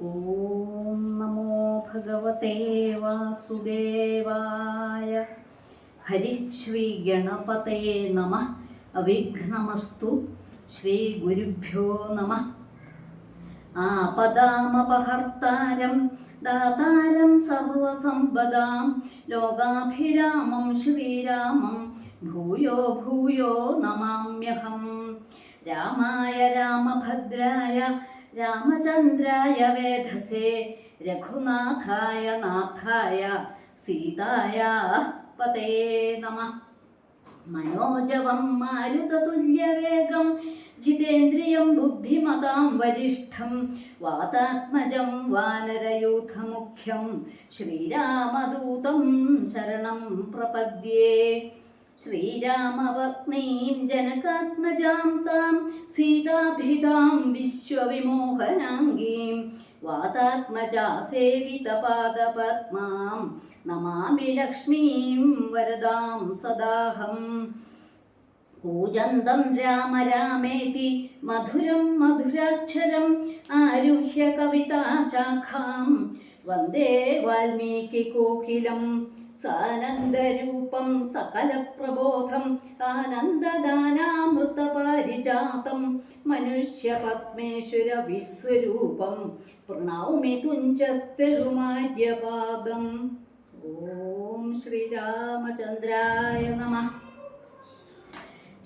ഓം നമോ ഭഗവതേ വാസുദേവായ. ഹരി ശ്രീ ഗണപതേ നമ. അവിഘ്നമസ്തു ശ്രീ ഗുരുഭ്യോ നമ. ആപദാമപഹർത്താരം ദാതാരം സർവസമ്പദാം. ലോകാഭിരാമം ശ്രീരാമം. ഭൂയോ ഭൂയോ നമാമ്യഹം. രാമായ രാമഭദ്രായ രാമചന്ദ്രായ വേധസേ രഘുനാഥായ നാഥായ സീതായ പതേ നമ. മനോജവം മാരുതതുല്യവേഗം ജിതേന്ദ്രിയം ബുദ്ധിമതാം വരിഷ്ഠം വാതാത്മജം വാനരയൂഥമുഖ്യം ശ്രീരാമദൂതം ശരണം പ്രപദ്യേ. ശ്രീരാമവഗ്നീം ജനകാത്മജാം താം സീതാഭിതാം വിശ്വവിമോഹനാംഗീം വാതാത്മജാ സേവിതപാദപത്മാം നമാമി ലക്ഷ്മീം വരദാം സദാഹം. പൂജന്തം രാമ രാമേതി മധുരം മധുരാക്ഷരം ആരുഹ്യ കവിതാശാഖാം വന്ദേ വാൽമീകി കോകിലം സാനന്ദരൂപം സകലപ്രബോധം ആനന്ദദാനാമൃതപാരിജാതം മനുഷ്യപത്മേശ്വര വിശ്വരൂപം പ്രണൗമി തുഞ്ചത്തെഴുമാര്യപാദം ഓം ശ്രീരാമചന്ദ്രായ നമഃ.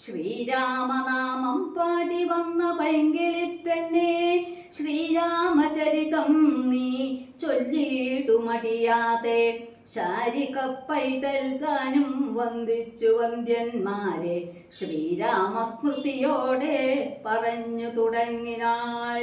ശ്രീരാമനാമം പാടി വന്ന പൈങ്കിളിപ്പെണ്ണേ ശ്രീരാമചരിതം നീ ചൊല്ലിയിടുമടിയാതെ ശാരിക പൈതൽ താനും വന്ദിച്ചു വന്ദ്യന്മാരെ ശ്രീരാമസ്മൃതിയോടെ പറഞ്ഞു തുടങ്ങിനാൾ.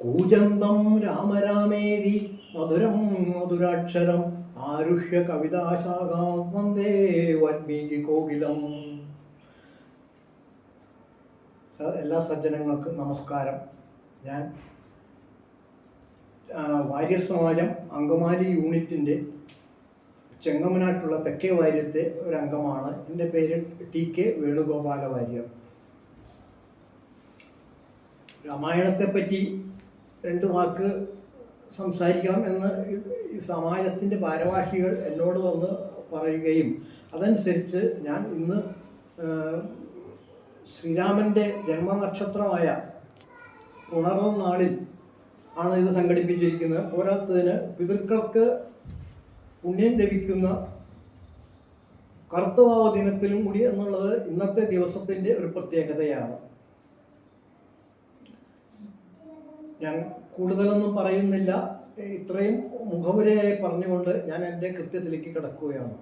കൂജന്തം രാമരാമേരി മധുരം മധുരാക്ഷരം ആരുഹ്യ കവിതാശാഖാം വന്ദേ വാൽമീകി കോകിലം. എല്ലാ സജ്ജനങ്ങൾക്കും നമസ്കാരം. ഞാൻ വാര്യർ സമാജം അങ്കമാലി യൂണിറ്റിന്റെ ചെങ്ങമനാട്ടുള്ള തെക്കേ വാര്യത്തെ ഒരു അംഗമാണ് എന്റെ പേര് ടി കെ വേണുഗോപാല വാര്യർ. രാമായണത്തെപ്പറ്റി രണ്ട് വാക്ക് സംസാരിക്കണം എന്ന് സമാജത്തിന്റെ ഭാരവാഹികൾ എന്നോട് വന്ന് പറയുകയും അതനുസരിച്ച് ഞാൻ ഇന്ന് ശ്രീരാമന്റെ ജന്മനക്ഷത്രമായ ഉണർന്ന നാളിൽ ആണ് ഇത് സംഘടിപ്പിച്ചിരിക്കുന്നത്. പോരാത്തതിന് പിതൃക്കൾക്ക് പുണ്യം ലഭിക്കുന്ന കർത്തവാവ ദിനത്തിലും കൂടി എന്നുള്ളത് ഇന്നത്തെ ദിവസത്തിന്റെ ഒരു പ്രത്യേകതയാണ്. ഞാൻ കൂടുതലൊന്നും പറയുന്നില്ല. ഇത്രയും മുഖപുരയായി പറഞ്ഞുകൊണ്ട് ഞാൻ എന്റെ കൃത്യത്തിലേക്ക് കിടക്കുകയാണ്.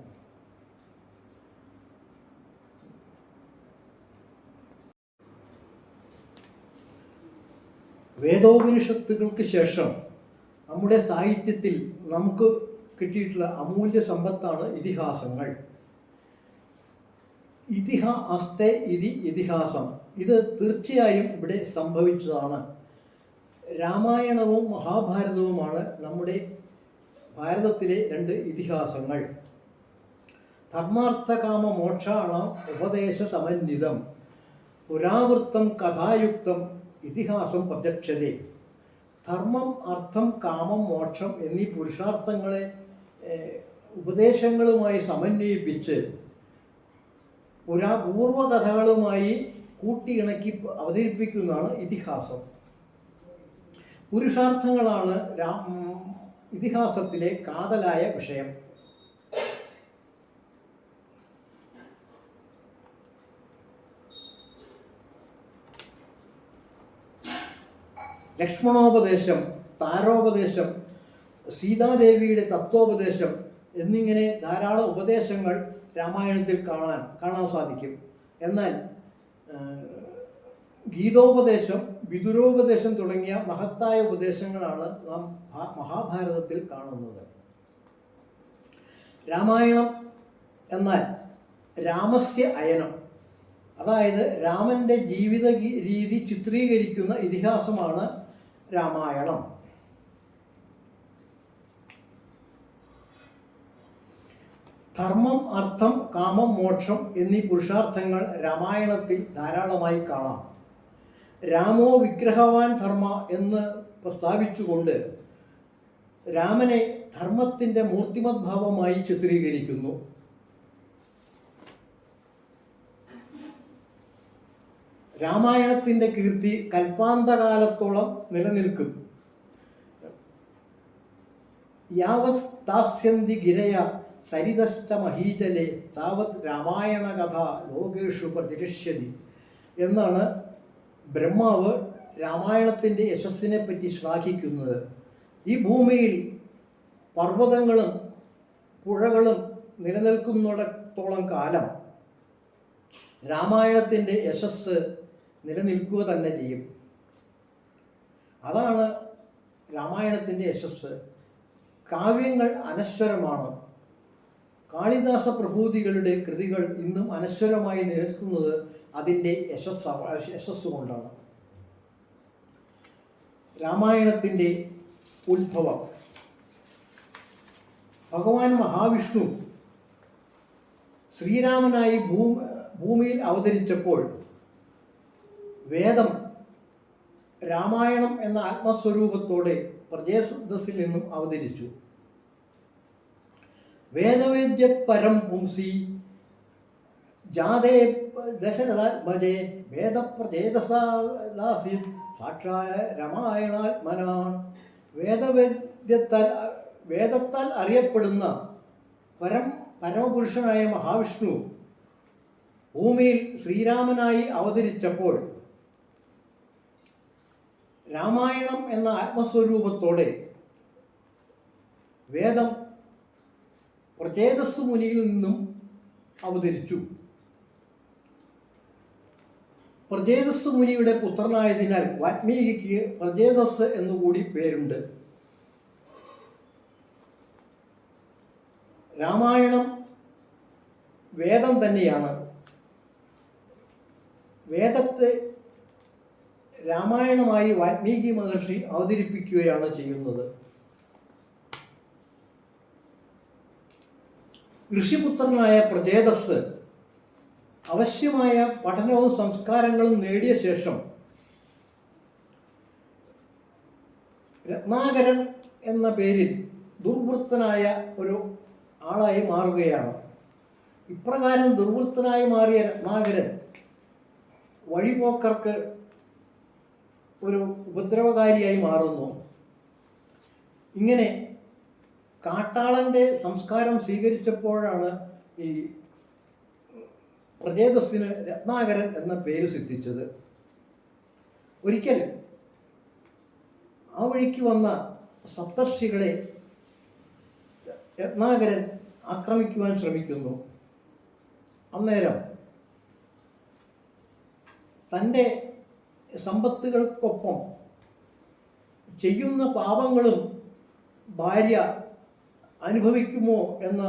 വേദോപനിഷത്തുകൾക്ക് ശേഷം നമ്മുടെ സാഹിത്യത്തിൽ നമുക്ക് കിട്ടിയിട്ടുള്ള അമൂല്യ സമ്പത്താണ് ഇതിഹാസങ്ങൾ. ഇതിഹാസ്തേ ഇതി ഇതിഹാസം. ഇത് തീർച്ചയായും ഇവിടെ സംഭവിച്ചതാണ്. രാമായണവും മഹാഭാരതവുമാണ് നമ്മുടെ ഭാരതത്തിലെ രണ്ട് ഇതിഹാസങ്ങൾ. ധർമാർത്ഥകാമ മോക്ഷാണ ഉപദേശ സമന്വിതം പുരാവൃത്തം കഥായുക്തം ഇതിഹാസം പ്രത്യക്ഷതേ. ധർമ്മം അർത്ഥം കാമം മോക്ഷം എന്നീ പുരുഷാർത്ഥങ്ങളെ ഉപദേശങ്ങളുമായി സമന്വയിപ്പിച്ച് പുരാ പൂർവകഥകളുമായി കൂട്ടിയിണക്കി അവതരിപ്പിക്കുന്നതാണ് ഇതിഹാസം. പുരുഷാർത്ഥങ്ങളാണ് ഇതിഹാസത്തിലെ കാതലായ വിഷയം. ലക്ഷ്മണോപദേശം താരോപദേശം സീതാദേവിയുടെ തത്വോപദേശം എന്നിങ്ങനെ ധാരാളം ഉപദേശങ്ങൾ രാമായണത്തിൽ കാണാൻ കാണാൻ സാധിക്കും. എന്നാൽ ഗീതോപദേശം വിദുരോപദേശം തുടങ്ങിയ മഹത്തായ ഉപദേശങ്ങളാണ് നാം മഹാഭാരതത്തിൽ കാണുന്നത്. രാമായണം എന്നാൽ രാമസ്യ അയനം അതായത് രാമന്റെ ജീവിത രീതി ചിത്രീകരിക്കുന്ന ഇതിഹാസമാണ് രാമായണം. ധർമ്മം അർത്ഥം കാമം മോക്ഷം എന്നീ പുരുഷാർത്ഥങ്ങൾ രാമായണത്തിൽ ധാരാളമായി കാണാം. രാമോ വിഗ്രഹവാൻ ധർമ്മ എന്ന് പ്രസ്താവിച്ചുകൊണ്ട് രാമനെ ധർമ്മത്തിന്റെ മൂർത്തിമത് ഭാവമായി ചിത്രീകരിക്കുന്നു. രാമായണത്തിന്റെ കീർത്തി കൽപ്പാന്തകാലത്തോളം നിലനിൽക്കും. യാവസ്താസ്യന്തി ഗിരയ സരിതശ്ച മഹീജലെ താവത് രാമായണ കഥ ലോകേഷു പ്രതിരിഷ്യതി എന്നാണ് ബ്രഹ്മാവ് രാമായണത്തിന്റെ യശസ്സിനെ പറ്റി ശ്ലാഘിക്കുന്നത് ഈ ഭൂമിയിൽ പർവതങ്ങളും പുഴകളും നിലനിൽക്കുന്നിടത്തോളം കാലം രാമായണത്തിന്റെ യശസ് നിലനിൽക്കുക തന്നെ ചെയ്യും. അതാണ് രാമായണത്തിന്റെ യശസ് കാവ്യങ്ങൾ അനശ്വരമാണ്. കാളിദാസ പ്രഭൂതികളുടെ കൃതികൾ ഇന്നും അനശ്വരമായി നിൽക്കുന്നത് അതിന്റെ യശസ് യശസ് കൊണ്ടാണ്. രാമായണത്തിന്റെ ഉത്ഭവം. ഭഗവാൻ മഹാവിഷ്ണു ശ്രീരാമനായി ഭൂ ഭൂമിയിൽ അവതരിച്ചപ്പോൾ വേദം രാമായണം എന്ന ആത്മസ്വരൂപത്തോടെ പ്രജേസദസ്സിൽ നിന്നും അവതരിച്ചു. വേദവേദ്യ പരം പുംസി ജാതേ ദശരഥാത്മജേ വേദപ്രചേതസാസി സാക്ഷായ രമായണാത്മനാ. വേദവേദ്യത്താൽ വേദത്താൽ അറിയപ്പെടുന്ന പരം പരമപുരുഷനായ മഹാവിഷ്ണു ഭൂമിയിൽ ശ്രീരാമനായി അവതരിച്ചപ്പോൾ രാമായണം എന്ന ആത്മസ്വരൂപത്തോടെ വേദം പ്രചേതസ് മുനിയിൽ നിന്നും അവതരിച്ചു. പ്രചേതസ് മുനിയുടെ പുത്രനായതിനാൽ വാൽമീകിക്ക് പ്രജേതസ് എന്നുകൂടി പേരുണ്ട്. രാമായണം വേദം തന്നെയാണ്. വേദത്തെ രാമായണമായി വാത്മീകി മഹർഷി അവതരിപ്പിക്കുകയാണ് ചെയ്യുന്നത്. ഋഷിപുത്രനായ പ്രചേതസ് അവശ്യമായ പഠനവും സംസ്കാരങ്ങളും നേടിയ ശേഷം രത്നാകരൻ എന്ന പേരിൽ ദുർവൃത്തനായ ഒരു ആളായി മാറുകയാണ്. ഇപ്രകാരം ദുർവൃത്തനായി മാറിയ രത്നാകരൻ വഴിപോക്കർക്ക് ഒരു ഉപദ്രവകാരിയായി മാറുന്നു. ഇങ്ങനെ കാട്ടാളന്റെ സംസ്കാരം സ്വീകരിച്ചപ്പോഴാണ് ഈ പ്രജേതസ്സിന് രത്നാകരൻ എന്ന പേര് സിദ്ധിച്ചത് ഒരിക്കൽ ആ വഴിക്ക് വന്ന സപ്തർഷികളെ രത്നാകരൻ ആക്രമിക്കുവാൻ ശ്രമിക്കുന്നു. അന്നേരം തന്റെ സമ്പത്തുകൾക്കൊപ്പം ചെയ്യുന്ന പാപങ്ങളും ഭാര്യ അനുഭവിക്കുമോ എന്ന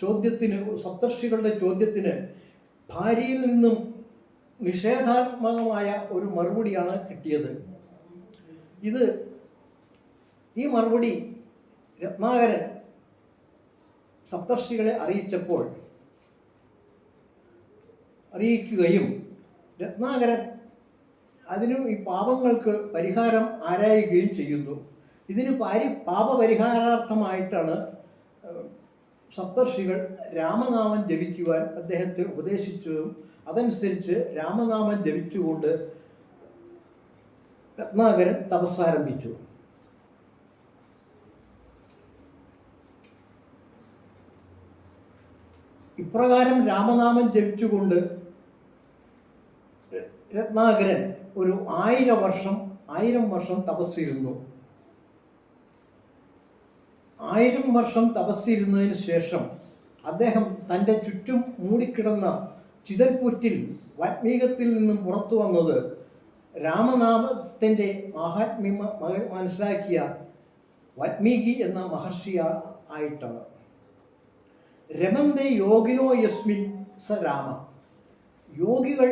ചോദ്യത്തിന് സപ്തർഷികളുടെ ചോദ്യത്തിന് ഭാര്യയിൽ നിന്നും നിഷേധാത്മകമായ ഒരു മറുപടിയാണ് കിട്ടിയത്. ഇത് ഈ മറുപടി രത്നാകരൻ സപ്തർഷികളെ അറിയിച്ചപ്പോൾ അറിയിക്കുകയും രത്നാകരൻ അതിനു ഈ പാപങ്ങൾക്ക് പരിഹാരം ആരായുകയും ചെയ്യുന്നു. ഇതിന് പാരി പാപപരിഹാരാർത്ഥമായിട്ടാണ് സപ്തർഷികൾ രാമനാമം ജപിക്കുവാൻ അദ്ദേഹത്തെ ഉപദേശിച്ചതും അതനുസരിച്ച് രാമനാമം ജപിച്ചുകൊണ്ട് രത്നാകരൻ തപസ്സാരംഭിച്ചു ഇപ്രകാരം രാമനാമം ജപിച്ചുകൊണ്ട് രത്നാകരൻ ഒരു ആയിരം വർഷം ആയിരം വർഷം തപസ്സിരുന്നു. ആയിരം വർഷം തപസ്സിരുന്നതിന് ശേഷം അദ്ദേഹം തന്റെ ചുറ്റും മൂടിക്കിടന്ന ചിതൽപുറ്റിൽ വാത്മീകത്തിൽ നിന്നും പുറത്തു വന്നത് രാമനാമത്തിന്റെ മഹാത്മ്യ മനസ്സിലാക്കിയ വാത്മീകി എന്ന മഹർഷിയ ആയിട്ടാണ്. രമന്തേ യോഗിനോ യസ്മിൻ സ രാമ. യോഗികൾ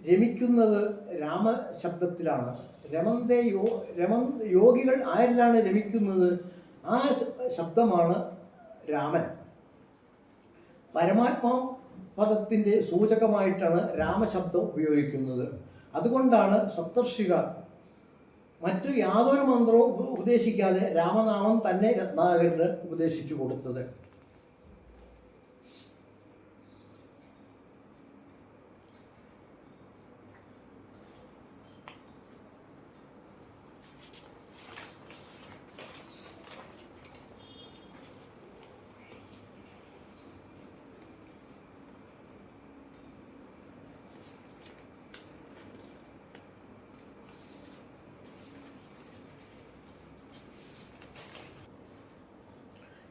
രമിക്കുന്നത് രാമശബ്ദത്തിലാണ്. രമന്തേ യോ രമൻ യോഗികൾ ആരിലാണ് രമിക്കുന്നത്? ആ ശബ്ദമാണ് രാമൻ. പരമാത്മാ പദത്തിന്റെ സൂചകമായിട്ടാണ് രാമശബ്ദം ഉപയോഗിക്കുന്നത്. അതുകൊണ്ടാണ് സപ്തർഷികൾ മറ്റു യാതൊരു മന്ത്രവും ഉപ- ഉപദേശിക്കാതെ രാമനാമം തന്നെ രത്നാകരന് ഉപദേശിച്ചു കൊടുത്തത്.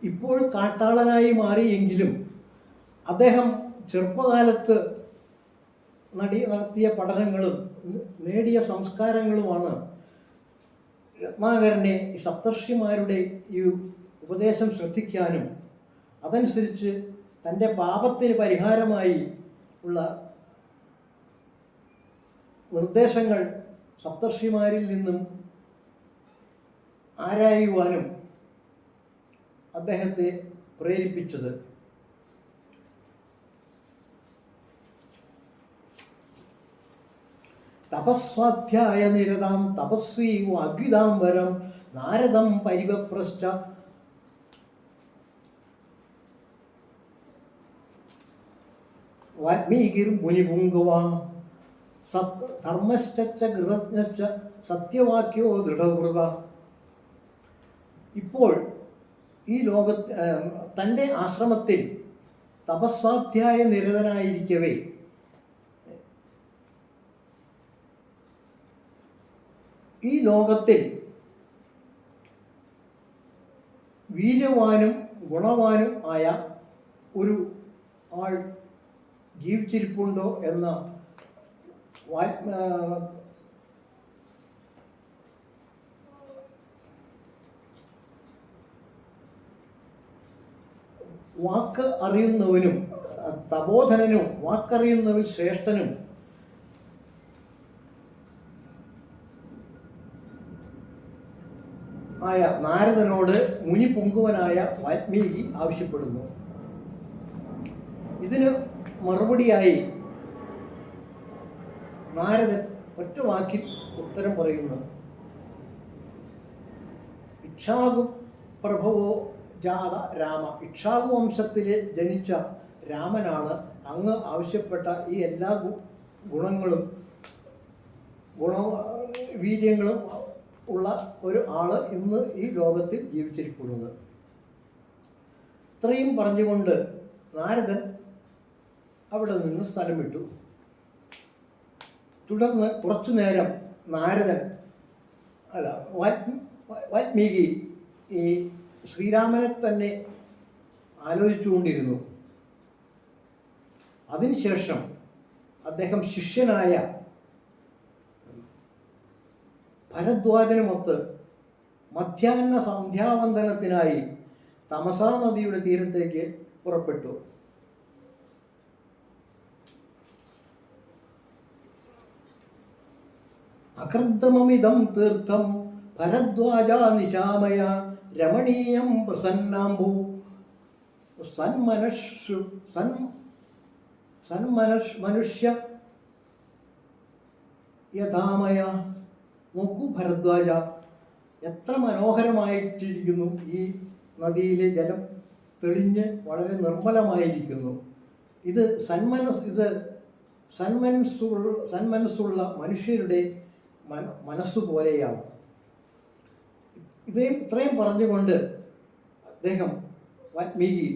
ഇപ്പോൾ കാട്ടാളനായി മാറിയെങ്കിലും അദ്ദേഹം ചെറുപ്പകാലത്ത് നടി നടത്തിയ പഠനങ്ങളും നേടിയ സംസ്കാരങ്ങളുമാണ് രത്നാകരനെ സപ്തർഷിമാരുടെ ഈ ഉപദേശം ശ്രദ്ധിക്കാനും അതനുസരിച്ച് തന്റെ പാപത്തിന് പരിഹാരമായി ഉള്ള നിർദ്ദേശങ്ങൾ സപ്തർഷിമാരിൽ നിന്നും ആരായുവാനും അദ്ദേഹത്തെ പ്രേരിപ്പിച്ചത്. തപസ്വാധ്യായ നിരതാം തപസ്വീ അഗ്വിതാംബരം നാരദം പരിവപ്രശ്ച. വാൽമീകിർ മുനിപുങ്കുവ സത് ധർമ്മശ്ച കൃതജ്ഞശ്ച സത്യവാക്യോ ദൃഢവൃത ഇപ്പോൾ ഈ ലോകത്ത് തന്റെ ആശ്രമത്തിൽ തപസ്വാധ്യായ നിരതനായിരിക്കവേ. ഈ ലോകത്തിൽ വീര്യവാനും ഗുണവാനും ആയ ഒരു ആൾ ജീവിച്ചിരിപ്പുണ്ടോ എന്ന വാ- ആ, വാക്ക് അറിയുന്നവനും തബോധനനും വാക്കറിയുന്നവൻ ശ്രേഷ്ഠനും. ആയ നാരദനോട് മുനി പൊങ്കുവനായ വാത്മീകി ആവശ്യപ്പെടുന്നു. ഇതിന് മറുപടിയായി നാരദൻ ഒറ്റ വാക്കിൽ ഉത്തരം പറയുന്നു. ഇക്ഷാകു പ്രഭവോ ജാത രാമ. ഇക്ഷാകു വംശത്തിൽ ജനിച്ച രാമനാണ് അങ്ങ് ആവശ്യപ്പെട്ട ഈ എല്ലാ ഗുണങ്ങളും ഗുണ വീര്യങ്ങളും ഉള്ള ഒരു ആൾ ഇന്ന് ഈ ലോകത്തിൽ ജീവിച്ചിരിക്കുന്നത്. ഇത്രയും പറഞ്ഞുകൊണ്ട് നാരദൻ അവിടെ നിന്ന് സ്ഥലം വിട്ടു തുടർന്ന് കുറച്ചു നേരം നാരദൻ അല്ല വാത്മീകി ഈ ശ്രീരാമനെ തന്നെ ആലോചിച്ചുകൊണ്ടിരുന്നു. അതിനുശേഷം അദ്ദേഹം ശിഷ്യനായ ഭരദ്വാജനുമൊത്ത് മധ്യാഹ്ന സന്ധ്യാവന്ദനത്തിനായി തമസാ നദിയുടെ തീരത്തേക്ക് പുറപ്പെട്ടു. അകർദ്ദമമിതം തീർത്ഥം ഭരദ്വാജ നിശാമയ രമണീയം പ്രസന്നാംബു. സന്മനഷു സൻ സന്മനഷ് മനുഷ്യ യഥാമയ നോക്കൂ ഭരദ്വാജ എത്ര മനോഹരമായിട്ടിരിക്കുന്നു ഈ നദിയിലെ ജലം. തെളിഞ്ഞ് വളരെ നിർമ്മലമായിരിക്കുന്നു. ഇത് സന്മനസ് ഇത് സന്മനസ്സുള്ള സന്മനസ്സുള്ള മനുഷ്യരുടെ മന മനസ്സ് പോലെയാണ് ഇതേം ഇത്രയും പറഞ്ഞുകൊണ്ട് അദ്ദേഹം വാൽമീകി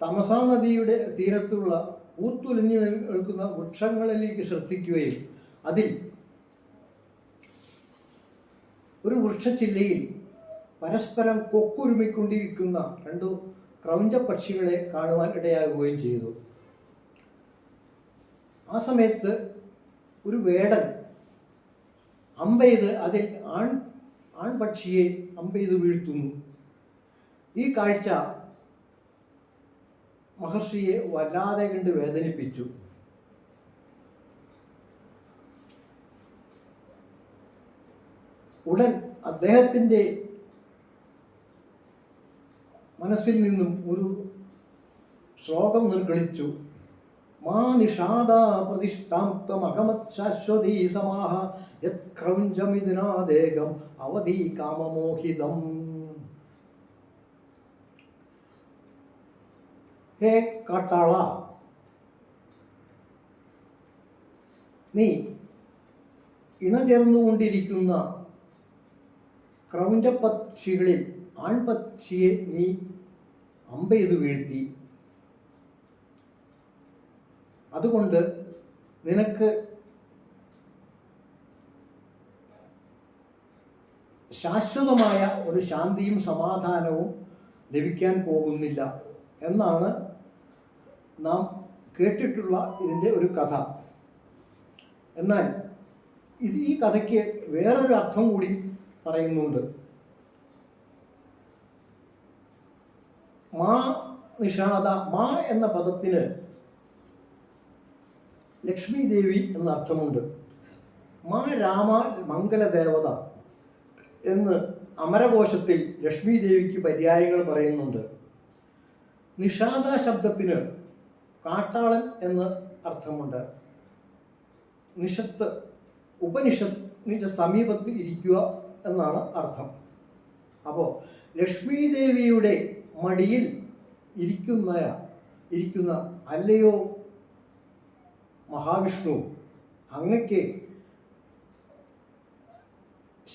തമസാ നദിയുടെ തീരത്തുള്ള പൂത്തുലിഞ്ഞു നിൽക്കുന്ന വൃക്ഷങ്ങളിലേക്ക് ശ്രദ്ധിക്കുകയും അതിൽ ഒരു വൃക്ഷച്ചില്ലയിൽ പരസ്പരം കൊക്കുരുമിക്കൊണ്ടിരിക്കുന്ന രണ്ടു ക്രൗഞ്ച പക്ഷികളെ കാണുവാൻ ഇടയാകുകയും ചെയ്തു. ആ സമയത്ത് ഒരു വേടൻ അമ്പെയ്ത് അതിൽ ആൺ ആൺപക്ഷിയെ അമ്പെയ്ത് വീഴ്ത്തുന്നു. ഈ കാഴ്ച മഹർഷിയെ വല്ലാതെ കണ്ട് വേദനിപ്പിച്ചു. ഉടൻ അദ്ദേഹത്തിന്റെ മനസ്സിൽ നിന്നും ഒരു ശ്ലോകം നിർഗളിച്ചു മാ നിഷാദ പ്രതിഷ്ഠാന്തമകമത് ശാശ്വതീ സമാഹ യത്ക്രൗഞ്ചമിതിനാദേകം അവധി കാമമോഹിതം. ഹേ കാട്ടാള നീ ഇണചേർന്നുകൊണ്ടിരിക്കുന്ന ക്രൗഞ്ചപ്പക്ഷികളിൽ ആൺപക്ഷിയെ നീ അമ്പെയ്ത് വീഴ്ത്തി. അതുകൊണ്ട് നിനക്ക് ശാശ്വതമായ ഒരു ശാന്തിയും സമാധാനവും ലഭിക്കാൻ പോകുന്നില്ല എന്നാണ് നാം കേട്ടിട്ടുള്ള ഇതിന്റെ ഒരു കഥ. എന്നാൽ ഇത് ഈ കഥയ്ക്ക് വേറൊരു അർത്ഥം കൂടി പറയുന്നുണ്ട്. മാ നിഷാദ മാ എന്ന പദത്തിന് ലക്ഷ്മി ദേവി എന്ന അർത്ഥമുണ്ട് മാ രാമ മംഗലദേവത. എന്ന് അമരകോശത്തിൽ ലക്ഷ്മി ദേവിക്ക് പര്യായങ്ങൾ പറയുന്നുണ്ട്. നിഷാദ ശബ്ദത്തിന് കാട്ടാളൻ എന്ന് അർത്ഥമുണ്ട്. നിഷത്ത് ഉപനിഷത്ത് സമീപത്ത് ഇരിക്കുക എന്നാണ് അർത്ഥം. അപ്പോൾ ലക്ഷ്മി ദേവിയുടെ മടിയിൽ ഇരിക്കുന്ന ഇരിക്കുന്ന അല്ലയോ മഹാവിഷ്ണു? അങ്ങയ്ക്ക്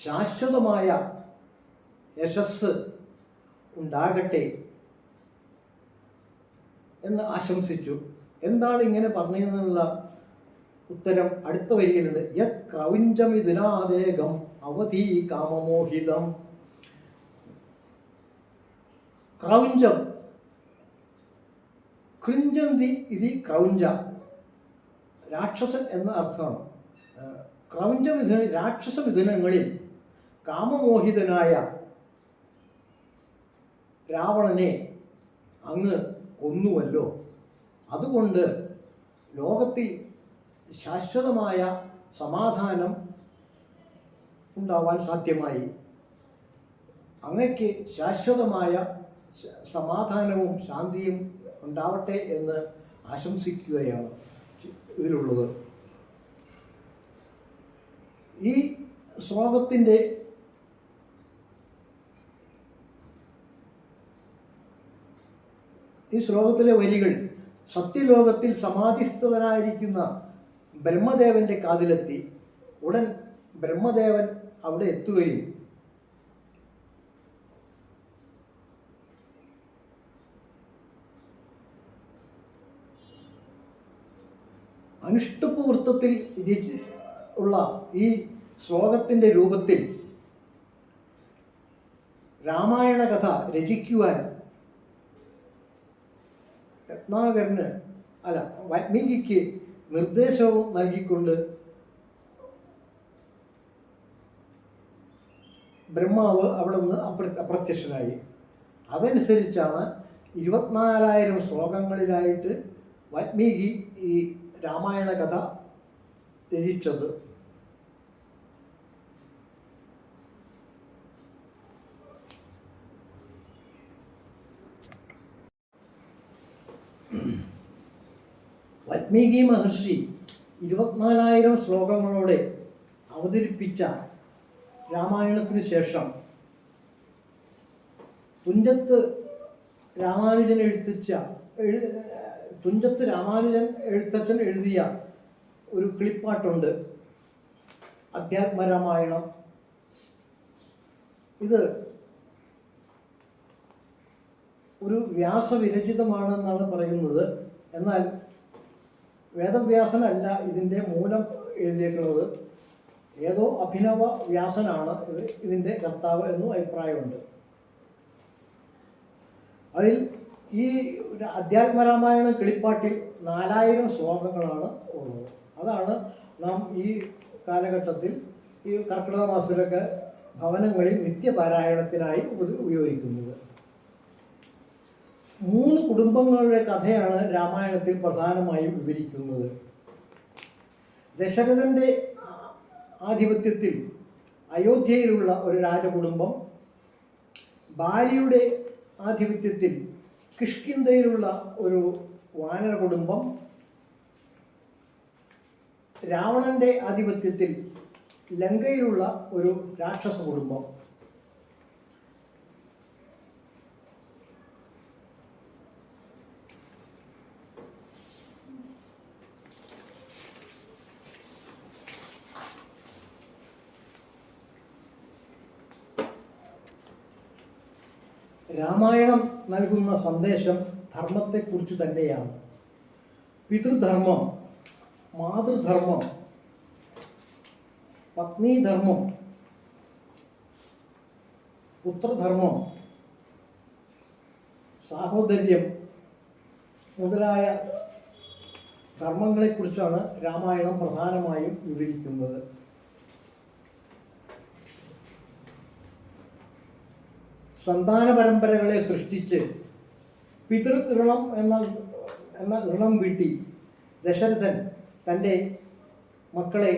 ശാശ്വതമായ യശസ് ഉണ്ടാകട്ടെ എന്ന് ആശംസിച്ചു. എന്താണ് ഇങ്ങനെ പറഞ്ഞതെന്നുള്ള ഉത്തരം അടുത്ത വരിയിലുണ്ട്. യത് ക്രൗഞ്ചമിതിനാദേകം അവധി കാമമോഹിതം. ക്രൗഞ്ചം. ക്രിഞ്ചന്തി ഇതി ക്രൗഞ്ച. രാക്ഷസൻ എന്ന അർത്ഥമാണ്. ക്രൗഞ്ചമിഥുന രാക്ഷസ മിഥുനങ്ങളിൽ കാമമോഹിതനായ രാവണനെ അങ്ങ് കൊന്നുവല്ലോ. അതുകൊണ്ട് ലോകത്തിൽ ശാശ്വതമായ സമാധാനം ഉണ്ടാവാൻ സാധ്യമായി. അങ്ങയ്ക്ക് ശാശ്വതമായ സമാധാനവും ശാന്തിയും ഉണ്ടാവട്ടെ എന്ന് ആശംസിക്കുകയാണ് ഇതിലുള്ളത്. ഈ ശ്ലോകത്തിന്റെ ഈ ശ്ലോകത്തിലെ വരികൾ സത്യലോകത്തിൽ സമാധിസ്ഥിതനായിരിക്കുന്ന ബ്രഹ്മദേവന്റെ കാതിലെത്തി. ഉടൻ ബ്രഹ്മദേവൻ അവിടെ എത്തുകയും അനുഷ്ടുപ്പ് വൃത്തത്തിൽ ഉള്ള ഈ ശ്ലോകത്തിന്റെ രൂപത്തിൽ രാമായണ കഥ രചിക്കുവാൻ രത്നാകരന് അല്ല വാൽമീകിക്ക് നിർദ്ദേശവും നൽകിക്കൊണ്ട് ബ്രഹ്മാവ് അവിടെ നിന്ന് അപ്ര അപ്രത്യക്ഷനായി. അതനുസരിച്ചാണ് ഇരുപത്തിനാലായിരം ശ്ലോകങ്ങളിലായിട്ട് വാൽമീകി ഈ രാമായണ കഥ രചിച്ചത്. വാൽമീകി മഹർഷി ഇരുപത്തിനാലായിരം ശ്ലോകങ്ങളോടെ അവതരിപ്പിച്ച രാമായണത്തിന് ശേഷം തുഞ്ചത്ത് രാമാനുജൻ എഴുത്തിച്ച എഴു തുഞ്ചത്ത് രാമാനുജൻ എഴുത്തച്ഛൻ എഴുതിയ ഒരു കിളിപ്പാട്ടുണ്ട് അധ്യാത്മരാമായണം. ഇത് ഒരു വ്യാസവിരചിതമാണെന്നാണ് പറയുന്നത്. എന്നാൽ വേദവ്യാസനല്ല ഇതിന്റെ മൂലം എഴുതിയേക്കുന്നത്. ഏതോ അഭിനവ വ്യാസനാണ് ഇത് ഇതിന്റെ കർത്താവ് എന്നും അഭിപ്രായമുണ്ട്. അതിൽ ഈ ഒരു അധ്യാത്മരാമായണ കിളിപ്പാട്ടിൽ നാലായിരം ശ്ലോകങ്ങളാണ് ഉള്ളത്. അതാണ് നാം ഈ കാലഘട്ടത്തിൽ ഈ കർക്കിടക മാസത്തിലൊക്കെ ഭവനങ്ങളിൽ നിത്യപാരായണത്തിനായി ഉപ- ഉപയോഗിക്കുന്നത്. മൂന്ന് കുടുംബങ്ങളുടെ കഥയാണ് രാമായണത്തിൽ പ്രധാനമായും വിവരിക്കുന്നത്. ദശരഥന്റെ ആധിപത്യത്തിൽ അയോധ്യയിലുള്ള ഒരു രാജകുടുംബം ഭാര്യയുടെ ആധിപത്യത്തിൽ കിഷ്കിന്ധയിലുള്ള ഒരു വാനര കുടുംബം രാവണന്റെ ആധിപത്യത്തിൽ ലങ്കയിലുള്ള ഒരു രാക്ഷസ കുടുംബം രാമായണം നൽകുന്ന സന്ദേശം ധർമ്മത്തെക്കുറിച്ച് തന്നെയാണ്. പിതൃധർമ്മം മാതൃധർമ്മം പത്നീധർമ്മം പുത്രധർമ്മം സാഹോദര്യം മുതലായ ധർമ്മങ്ങളെക്കുറിച്ചാണ് രാമായണം പ്രധാനമായും വിവരിക്കുന്നത്. സന്താന പരമ്പരകളെ സൃഷ്ടിച്ച് പിതൃഋണം എന്ന എന്ന ഋണം വീട്ടി ദശരഥൻ തന്റെ മക്കളെ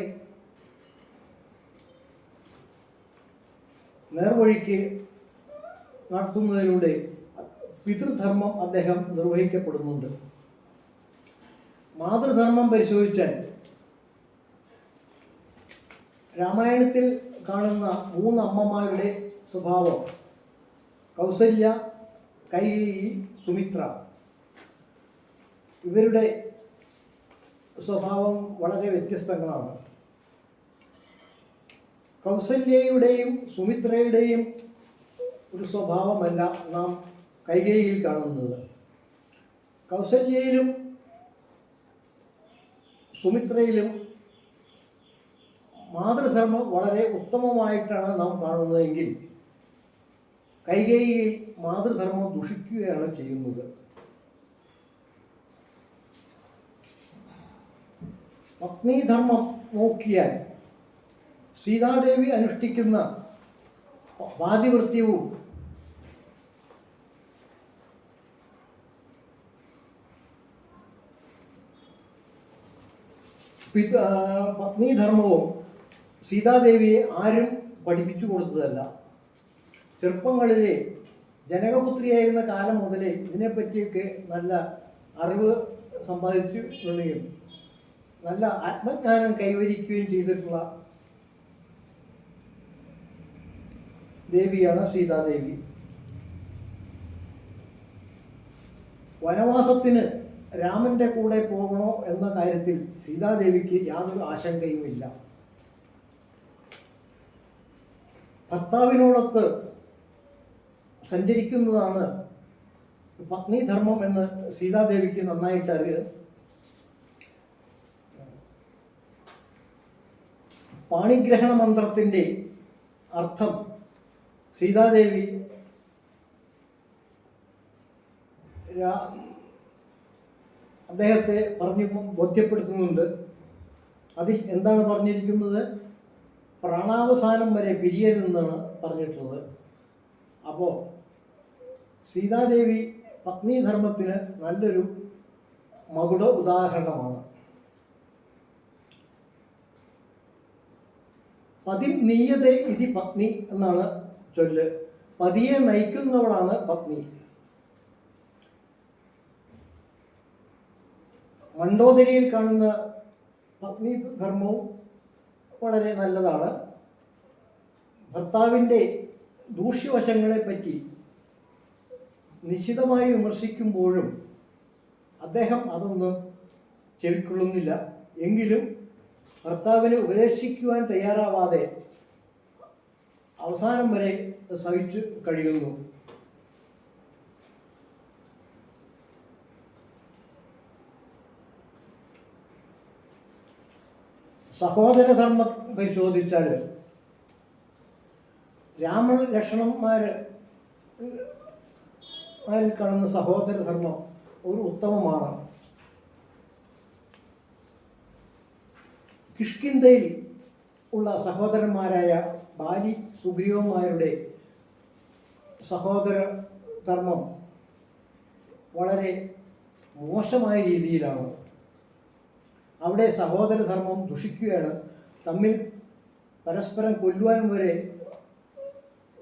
നേർവഴിക്ക് നടത്തുന്നതിലൂടെ പിതൃധർമ്മം അദ്ദേഹം നിർവഹിക്കപ്പെടുന്നുണ്ട്. മാതൃധർമ്മം പരിശോധിച്ചാൽ രാമായണത്തിൽ കാണുന്ന മൂന്ന് അമ്മമാരുടെ സ്വഭാവം കൗസല്യ കൈകേയി സുമിത്ര. ഇവരുടെ സ്വഭാവം വളരെ വ്യത്യസ്തങ്ങളാണ്. കൗസല്യയുടെയും സുമിത്രയുടെയും ഒരു സ്വഭാവമല്ല നാം കൈകേയിൽ കാണുന്നത്. കൗസല്യയിലും സുമിത്രയിലും മാതൃധർമ്മം വളരെ ഉത്തമമായിട്ടാണ് നാം കാണുന്നതെങ്കിൽ കൈകേയിയിൽ മാതൃധർമ്മം ദുഷിക്കുകയാണ് ചെയ്യുന്നത്. പത്നീധർമ്മം നോക്കിയാൽ സീതാദേവി അനുഷ്ഠിക്കുന്ന പാതിവൃത്യവും പിത പത്നീധർമ്മവും സീതാദേവിയെ ആരും പഠിപ്പിച്ചു കൊടുത്തതല്ല. ചെറുപ്പങ്ങളിലെ ജനകപുത്രിയായിരുന്ന കാലം മുതലേ ഇതിനെപ്പറ്റിയൊക്കെ നല്ല അറിവ് സമ്പാദിച്ചിട്ടുണ്ടെങ്കിലും നല്ല ആത്മജ്ഞാനം കൈവരിക്കുകയും ചെയ്തിട്ടുള്ള ദേവിയാണ് സീതാദേവി. വനവാസത്തിന് രാമന്റെ കൂടെ പോകണോ എന്ന കാര്യത്തിൽ സീതാദേവിക്ക് യാതൊരു ആശങ്കയുമില്ല. ഭർത്താവിനോടൊത്ത് സഞ്ചരിക്കുന്നതാണ്. പത്നിധർമ്മം എന്ന് സീതാദേവിക്ക് നന്നായിട്ട് അറിയത് പാണിഗ്രഹണ മന്ത്രത്തിന്റെ അർത്ഥം സീതാദേവി അദ്ദേഹത്തെ പറഞ്ഞു ബോധ്യപ്പെടുത്തുന്നുണ്ട്. അതിൽ എന്താണ് പറഞ്ഞിരിക്കുന്നത്? പ്രാണാവസാനം വരെ പിരിയരുതെന്നാണ് പറഞ്ഞിട്ടുള്ളത്. അപ്പോൾ സീതാദേവി പത്നീധർമ്മത്തിന് നല്ലൊരു മകുട ഉദാഹരണമാണ്. പതി നീയതേ ഇതി പത്നി എന്നാണ് ചൊല്ല്. പതിയെ നയിക്കുന്നവളാണ് പത്നി. മണ്ടോദരിയിൽ കാണുന്ന പത്നി ധർമ്മവും വളരെ നല്ലതാണ്. ഭർത്താവിന്റെ ദൂഷ്യവശങ്ങളെ പറ്റി നിശിതമായി വിമർശിക്കുമ്പോഴും അദ്ദേഹം അതൊന്നും ചെവിക്കൊള്ളുന്നില്ല. എങ്കിലും ഭർത്താവിനെ ഉപദേശിക്കുവാൻ തയ്യാറാവാതെ അവസാനം വരെ സഹിച്ചു കഴിയുന്നു. സഹോദരധർമ്മം പരിശോധിച്ചാൽ രാമ ലക്ഷണന്മാര് അതിൽ കാണുന്ന സഹോദര ധർമ്മം ഒരു ഉത്തമമാണ്. കിഷ്കിന്തയിൽ ഉള്ള സഹോദരന്മാരായ ബാലി സുഗ്രീവന്മാരുടെ സഹോദര ധർമ്മം വളരെ മോശമായ രീതിയിലാണ്. അവിടെ സഹോദര ധർമ്മം ദുഷിക്കുകയാണ്. തമ്മിൽ പരസ്പരം കൊല്ലുവാൻ വരെ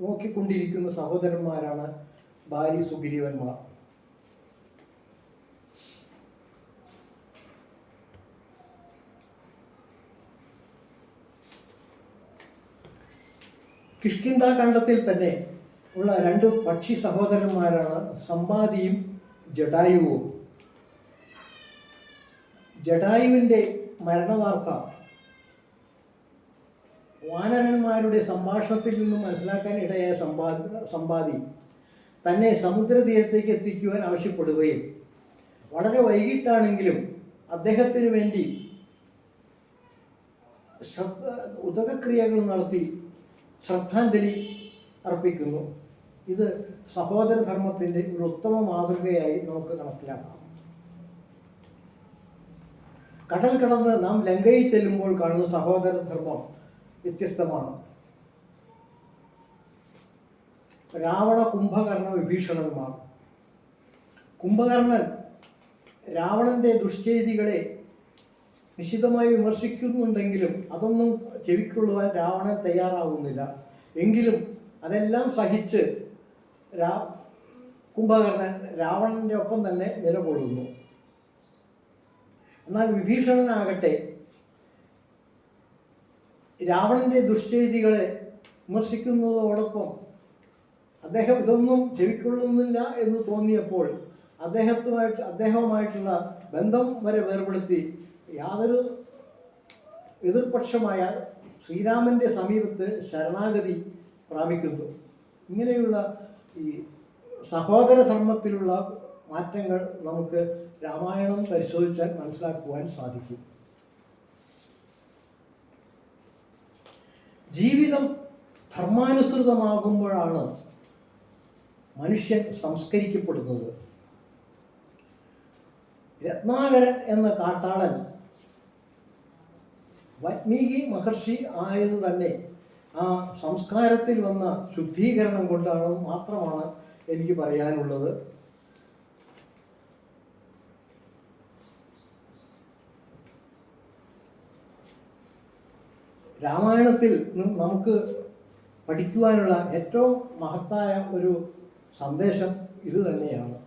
നോക്കിക്കൊണ്ടിരിക്കുന്ന സഹോദരന്മാരാണ് ബാലി സുഗ്രീവന്മാർ. കിഷ്കിന്ത കണ്ടത്തിൽ തന്നെ ഉള്ള രണ്ട് പക്ഷി സഹോദരന്മാരാണ് സമ്പാദിയും ജഡായുവും. ജഡായുവിന്റെ മരണവാർത്ത വാനരന്മാരുടെ സംഭാഷണത്തിൽ നിന്നും മനസ്സിലാക്കാൻ ഇടയായ സമ്പാദി സമ്പാദി. തന്നെ സമുദ്രതീരത്തേക്ക് എത്തിക്കുവാൻ ആവശ്യപ്പെടുകയും വളരെ വൈകിട്ടാണെങ്കിലും അദ്ദേഹത്തിന് വേണ്ടി ഉദകക്രിയകൾ നടത്തി ശ്രദ്ധാഞ്ജലി അർപ്പിക്കുന്നു. ഇത് സഹോദര ധർമ്മത്തിന്റെ ഒരു ഉത്തമ മാതൃകയായി നമുക്ക് കണക്കിലാക്കാം. കടൽ കടന്ന് നാം ലങ്കയിൽ ചെല്ലുമ്പോൾ കാണുന്ന സഹോദര ധർമ്മം വ്യത്യസ്തമാണ്. രാവണ കുംഭകർണ വിഭീഷണനുമാണ്. കുംഭകർണൻ രാവണന്റെ ദുഷ്ചെയ്തികളെ നിശിതമായി വിമർശിക്കുന്നുണ്ടെങ്കിലും അതൊന്നും ചെവിക്കൊള്ളുവാൻ രാവണൻ തയ്യാറാവുന്നില്ല. എങ്കിലും അതെല്ലാം സഹിച്ച് രാ കുംഭകർണൻ രാവണന്റെ ഒപ്പം തന്നെ നിലകൊള്ളുന്നു. എന്നാൽ വിഭീഷണനാകട്ടെ രാവണന്റെ ദുഷ്ചെയ്തികളെ വിമർശിക്കുന്നതോടൊപ്പം അദ്ദേഹം ഇതൊന്നും ചെവിക്കൊള്ളുന്നില്ല എന്ന് തോന്നിയപ്പോൾ അദ്ദേഹത്തുമായിട്ട് അദ്ദേഹവുമായിട്ടുള്ള ബന്ധം വരെ വേർപെടുത്തി യാതൊരു എതിർപക്ഷമായ ശ്രീരാമന്റെ സമീപത്ത് ശരണാഗതി പ്രാപിക്കുന്നു. ഇങ്ങനെയുള്ള ഈ സഹോദര ധർമ്മത്തിലുള്ള മാറ്റങ്ങൾ നമുക്ക് രാമായണം പരിശോധിച്ചാൽ മനസ്സിലാക്കുവാൻ സാധിക്കും. ജീവിതം ധർമാനുസൃതമാകുമ്പോഴാണ് മനുഷ്യൻ സംസ്കരിക്കപ്പെടുന്നത്. രത്നാകരൻ എന്ന കാട്ടാളൻ വത്മീകി മഹർഷി ആയത് തന്നെ ആ സംസ്കാരത്തിൽ വന്ന ശുദ്ധീകരണം കൊണ്ടാണ് മാത്രമാണ് എനിക്ക് പറയാനുള്ളത്. രാമായണത്തിൽ നമുക്ക് പഠിക്കുവാനുള്ള ഏറ്റവും മഹത്തായ ഒരു സന്ദേശം ഇത് തന്നെയാണ്.